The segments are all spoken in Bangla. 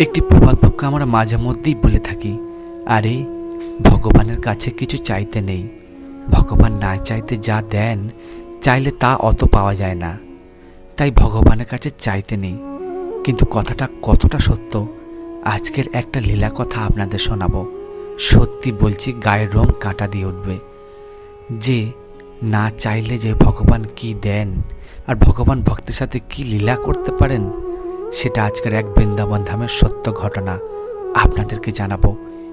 একটি বাক্য আমরা মাঝে মধ্যেই বলে থাকি। আরে, ভগবানের কাছে কিছু চাইতে নেই। ভগবান না চাইতে যা দেন, চাইলে তা অত পাওয়া যায় না। তাই ভগবানের কাছে চাইতে নেই। কিন্তু কথাটা কতটা সত্য, আজকের একটা লীলা কথা আপনাদের শোনাবো। সত্যি বলছি, গায়ের রোম কাঁটা দিয়ে উঠবে। যে না চাইলে যে ভগবান কি দেন, আর ভগবান ভক্তের সাথে কি লীলা করতে পারেন সেটা আজকের এক বৃন্দাবন ধামের সত্য ঘটনা। আপনাদেরকে জানাব,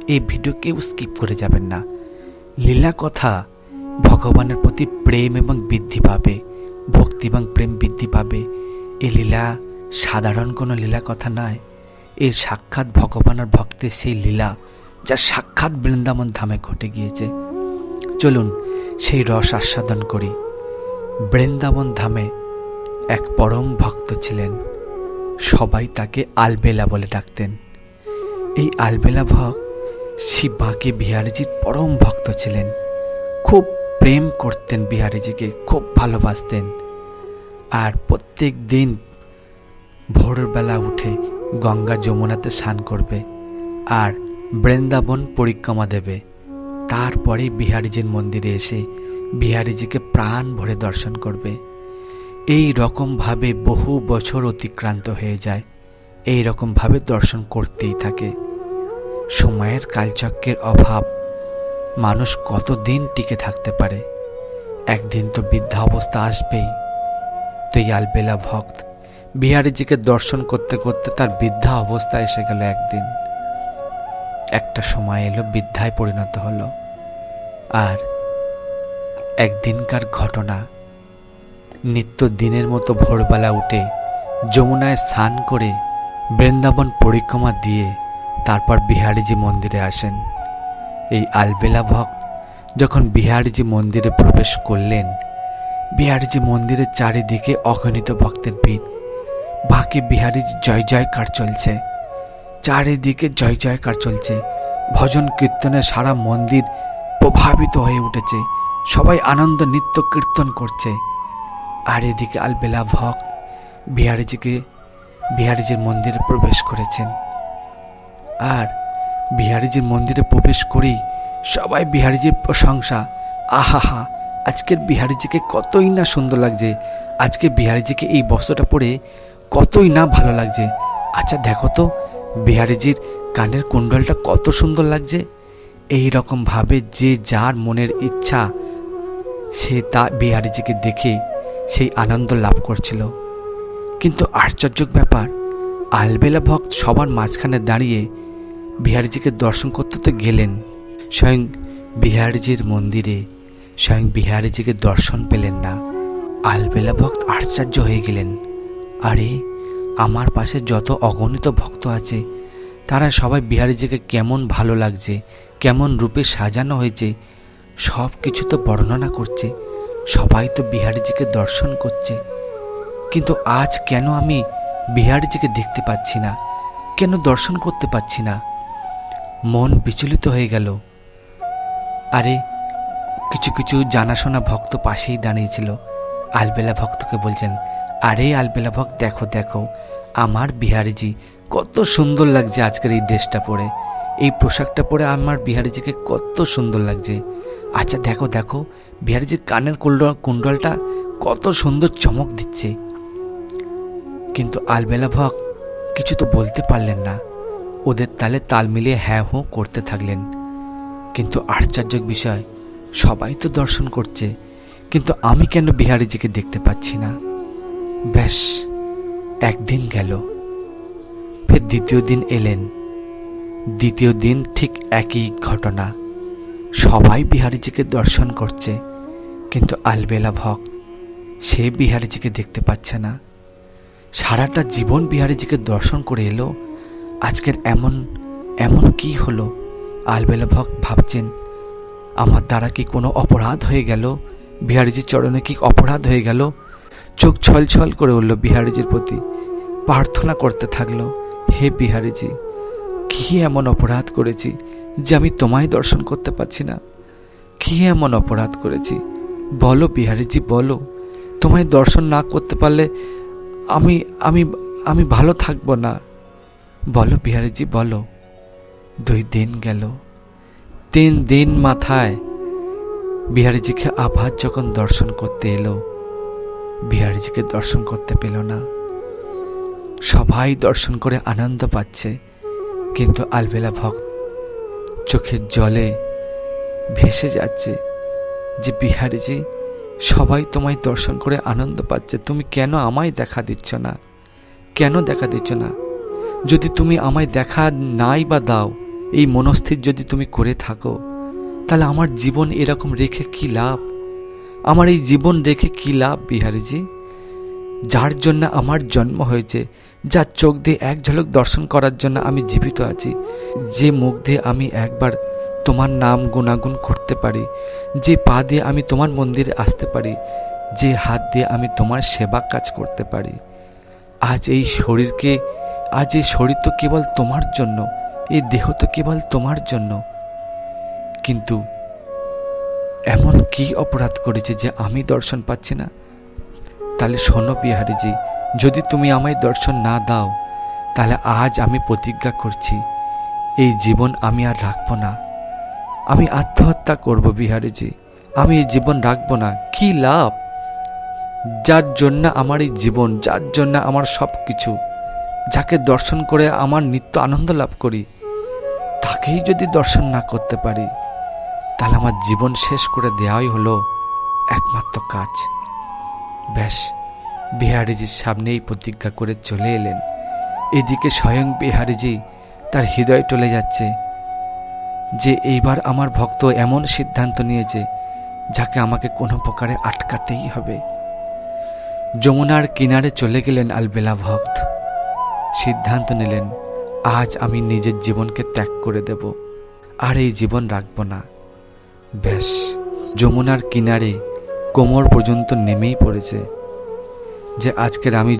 এই ভিডিও কেউ স্কিপ করে যাবেন না। লীলা কথা ভগবানের প্রতি প্রেম এবং বৃদ্ধি পাবে, ভক্তি এবং প্রেম বৃদ্ধি পাবে। এ লীলা সাধারণ কোনো লীলা কথা নয়। এর সাক্ষাৎ ভগবান আর ভক্তের সেই লীলা যা সাক্ষাৎ বৃন্দাবন ধামে ঘটে গিয়েছে। চলুন সেই রস আস্বাদন করি। বৃন্দাবন ধামে এক পরম ভক্ত ছিলেন। সবাই তাকে আলবেলা বলে ডাকতেন। এই আলবেলা ভক্ত শিব বাঁকে বিহারিজির পরম ভক্ত ছিলেন। খুব প্রেম করতেন বিহারিজিকে, খুব ভালোবাসতেন। আর প্রত্যেক দিন ভোরবেলা উঠে গঙ্গা যমুনাতে স্নান করবে আর বৃন্দাবন পরিক্রমা দেবে। তারপরে বিহারিজির মন্দিরে এসে বিহারিজিকে প্রাণ ভরে দর্শন করবে। এই রকমভাবে বহু বছর অতিক্রান্ত হয়ে যায়। এই রকমভাবে দর্শন করতেই থাকে। সময়ের কালচক্রের অভাব। মানুষ কতদিন টিকে থাকতে পারে? একদিন তো বৃদ্ধা অবস্থা আসবেই। তো আলবেলা ভক্ত, বিহারিজিকে দর্শন করতে করতে তার বৃদ্ধা অবস্থা এসে গেল একদিন। একটা সময় এলো বৃদ্ধায় পরিণত হলো। আর একদিনকার ঘটনা নিত্য দিনের মতো ভোরবেলা উঠে যমুনায় স্নান করে বৃন্দাবন পরিক্রমা দিয়ে তারপর বিহারিজি মন্দিরে আসেন। এই আলবেলা ভক্ত যখন বিহারিজি মন্দিরে প্রবেশ করলেন, বিহারিজি মন্দিরের চারিদিকে অগণিত ভক্তের ভিড়। বাকি বিহারিজি জয় জয়কার চলছে। চারিদিকে জয় জয়কার চলছে। ভজন কীর্তনে সারা মন্দির প্রভাবিত হয়ে উঠেছে। সবাই আনন্দ নৃত্য কীর্তন করছে। আর এদিকে আলবেলা ভক্ত বিহারিজিকে বিহারিজির মন্দিরে প্রবেশ করেছেন। আর বিহারিজির মন্দিরে প্রবেশ করেই সবাই বিহারিজির প্রশংসা, আহাহা, আজকের বিহারিজিকে কতই না সুন্দর লাগছে, আজকে বিহারিজিকে এই বস্ত্রটা পরে কতই না ভালো লাগছে। আচ্ছা দেখো তো, বিহারিজির কানের কুণ্ডলটা কত সুন্দর লাগছে। এই রকম ভাবে যে যার মনের ইচ্ছা, সে তা বিহারিজিকে দেখে সেই আনন্দ লাভ করছিল। কিন্তু আশ্চর্য ব্যাপার, আলবেলা ভক্ত সবার মাঝখানে দাঁড়িয়ে বিহারিজিকে দর্শন করতে তো গেলেন। স্বয়ং বিহারিজির মন্দিরে, স্বয়ং বিহারিজিকে দর্শন পেলেন না। আলবেলা ভক্ত আশ্চর্য হয়ে গেলেন। আরে, আমার পাশে যত অগণিত ভক্ত আছে, তারা সবাই বিহারিজিকে কেমন ভালো লাগছে, কেমন রূপে সাজানো হয়েছে সব কিছু তো বর্ণনা করছে। সবাই তো বিহারিজিকে দর্শন করছে। কিন্তু আজ কেন আমি বিহারিজিকে দেখতে পাচ্ছি না? কেন দর্শন করতে পাচ্ছি না? মন বিচলিত হয়ে গেল। আরে, কিছু কিছু জানাশোনা ভক্ত পাশেই দাঁড়িয়েছিল। আলবেলা ভক্তকে বলছেন, আরে আলবেলা ভক্ত, দেখো দেখো, আমার বিহারিজি, কত সুন্দর লাগছে আজকের এই ড্রেসটা পরে। এই পোশাকটা পরে আমার বিহারিজিকে কত সুন্দর লাগছে। আচ্ছা দেখো দেখো। বিহারিজির কানের কুণ্ডল কুণ্ডলটা কত সুন্দর চমক দিচ্ছে। কিন্তু আলবেলা ভক কিছু তো বলতে পারলেন না। ওদের তালে তাল মিলিয়ে হ্যাঁ হুঁ করতে থাকলেন। কিন্তু আশ্চর্য বিষয়, সবাই তো দর্শন করছে। কিন্তু আমি কেন বিহারিজিকে দেখতে পাচ্ছি না? ব্যাস, একদিন গেল। ফের দ্বিতীয় দিন এলেন। দ্বিতীয় দিন ঠিক একই ঘটনা। সবাই বিহারিজিকে দর্শন করছে, কিন্তু আলবেলা ভক্ত সে বিহারিজিকে দেখতে পাচ্ছে না। সারাটা জীবন বিহারিজিকে দর্শন করে এলো, আজকের এমন এমন কি হলো? আলবেলা ভক্ত ভাবছেন, আমার দ্বারা কি কোনো অপরাধ হয়ে গেল? বিহারিজির চরণে কি অপরাধ হয়ে গেল? চোখ ছল ছল করে উঠল বিহারিজির প্রতি, প্রার্থনা করতে থাকল, হে বিহারিজি, কি এমন অপরাধ করেছি? যে আমি তোমায় দর্শন করতে পারছি না। কি এমন অপরাধ করেছি? বলো বিহারিজি, বলো। তোমায় দর্শন না করতে পারলে আমি আমি আমি ভালো থাকব না। বলো বিহারিজি, বলো। দুই দিন গেল। তিন দিন মাথায় বিহারিজিকে আবার যখন দর্শন করতে এলো, বিহারিজিকে দর্শন করতে পেল না। সবাই দর্শন করে আনন্দ পাচ্ছে, কিন্তু আলবেলা ভক্ত চোখের জলে ভেসে যাচ্ছে যে বিহারিজি সবাই তোমায় দর্শন করে আনন্দ পাচ্ছে। তুমি কেন আমায় দেখা দিচ্ছ না? কেন দেখা দিচ্ছ না? যদি তুমি আমায় দেখা নাই বা দাও, এই মনস্থির যদি তুমি করে থাকো, তাহলে আমার জীবন এরকম রেখে কি লাভ? আমার এই জীবন রেখে কি লাভ বিহারিজি যার জন্য আমার জন্ম হয়েছে যার চোখ দিয়ে এক ঝলক দর্শন করার জন্য আমি জীবিত আছি। যে মুখ দিয়ে আমি একবার তোমার নাম গুণাগুণ করতে পারি, যে পা দিয়ে আমি তোমার মন্দিরে আসতে পারি, যে হাত দিয়ে আমি তোমার সেবা কাজ করতে পারি। আজ এই শরীরকে, আজ এই শরীর তো কেবল তোমার জন্য, এই দেহ তো কেবল তোমার জন্য। কিন্তু এমন কি অপরাধ করেছে যে আমি দর্শন পাচ্ছি না? তাহলে শোনো বিহারিজি যদি তুমি আমায় দর্শন না দাও, তাহলে আজ আমি প্রতিজ্ঞা করছি, এই জীবন আমি আর রাখব না। আমি আত্মহত্যা করব বিহারিজি, আমি এই জীবন রাখব না, কি লাভ? যার জন্য আমার এই জীবন, যার জন্য আমার সব কিছু যাকে দর্শন করে আমার নিত্য আনন্দ লাভ করি, তাকেই যদি দর্শন না করতে পারি, তাহলে আমার জীবন শেষ করে দেওয়াই হলো একমাত্র কাজ। ব্যাস। বিহারিজির সামনেই প্রতিজ্ঞা করে চলে এলেন। এদিকে স্বয়ং বিহারিজি তার হৃদয় টলে যাচ্ছে যে এইবার আমার ভক্ত এমন সিদ্ধান্ত নিয়েছে যাকে আমাকে কোনো প্রকারে আটকাতেই হবে। যমুনার কিনারে চলে গেলেন আলবেলা ভক্ত। সিদ্ধান্ত নিলেন, আজ আমি নিজের জীবনকে ত্যাগ করে দেব, আর এই জীবন রাখব না। ব্যাস, যমুনার কিনারে কোমর পর্যন্ত নেমেই পড়েছে। যে আজকের আমি